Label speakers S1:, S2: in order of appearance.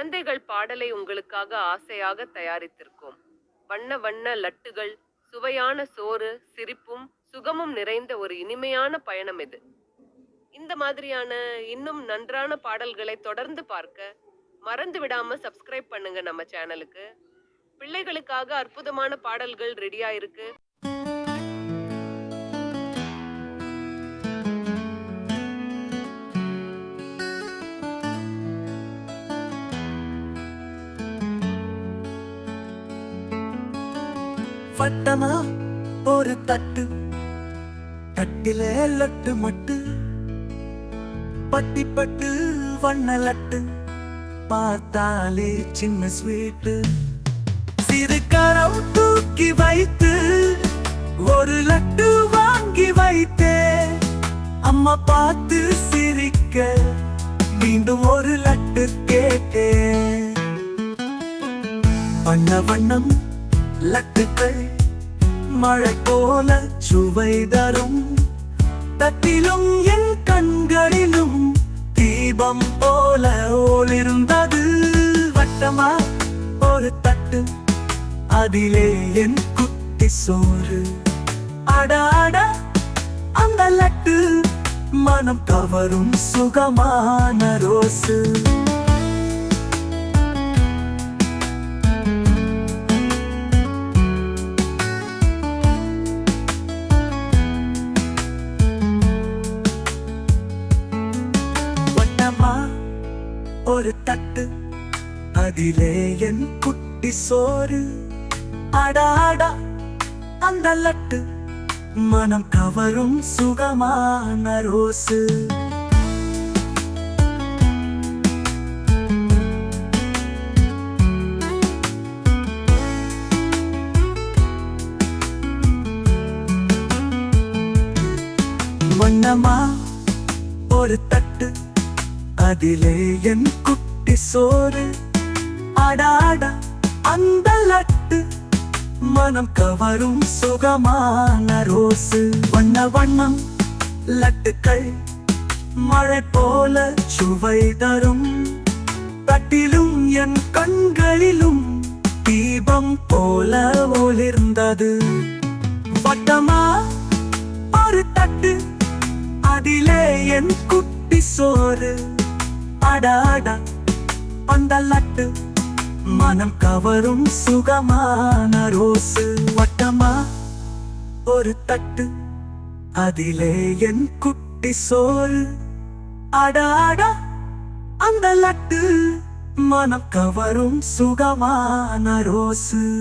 S1: குழந்தைகள் பாடலை உங்களுக்காக ஆசையாக தயாரித்திருக்கோம். வண்ண வண்ண லட்டுகள் சுவையான சோறு சிரிப்பும் சுகமும் நிறைந்த ஒரு இனிமையான பயணம் இது. இந்த மாதிரியான இன்னும் நன்றான பாடல்களை தொடர்ந்து பார்க்க மறந்து விடாம சப்ஸ்கிரைப் பண்ணுங்க நம்ம சேனலுக்கு பிள்ளைகளுக்காக அற்புதமான பாடல்கள் ரெடியா இருக்கு.
S2: பட்டமா ஒரு தட்டு. தட்டிலே லட்டு மட்டு. பட்டி பட்டு வண்ண லட்டு. பார்த்தாலே சின்ன ஸ்வீட்டு. சிறு கரம் தூக்கி வைத்து ஒரு லட்டு வாங்கி வைத்தே. அம்மா பார்த்து சிரிக்க மீண்டும் ஒரு லட்டு கேட்டே. வண்ண வண்ணம் லட்டுக்கள் மழை போல சுவை தரும். தட்டிலும் என் கண்களிலும் தீபம் போல ஓலிருந்தது வட்டமா ஒரு தட்டு அதிலே என் குட்டி சோறு. அடாட அந்த லட்டு மனம் கவரும் சுகமான ரோசு ஒரு தட்டு. அதிலே என் குட்டி சோறு. அடாடா அந்த லட்டு. மனம் கவரும் சுகமான ரோசு வண்ணமா ஒரு தட்டு. அதிலே என் சோறு அடாடா அந்த லட்டு மனம் கவரும் சுகமான ரோசு வண்ண வண்ணம் லட்டுக்கள் மழை போல சுவை தரும். தட்டிலும் என் கண்களிலும் தீபம் போல ஒளிர்ந்தது. வட்டமா ஒரு தட்டு. அதிலே என் குட்டி சோறு. அடாடா பந்தலட்டு மனம் கவரும் சுகமான ரோசு. வட்டமா? ஒரு தட்டு. அதிலே என் குட்டி சோறு. அடாடா அந்த லட்டு. மனம் கவரும் சுகமான ரோசு.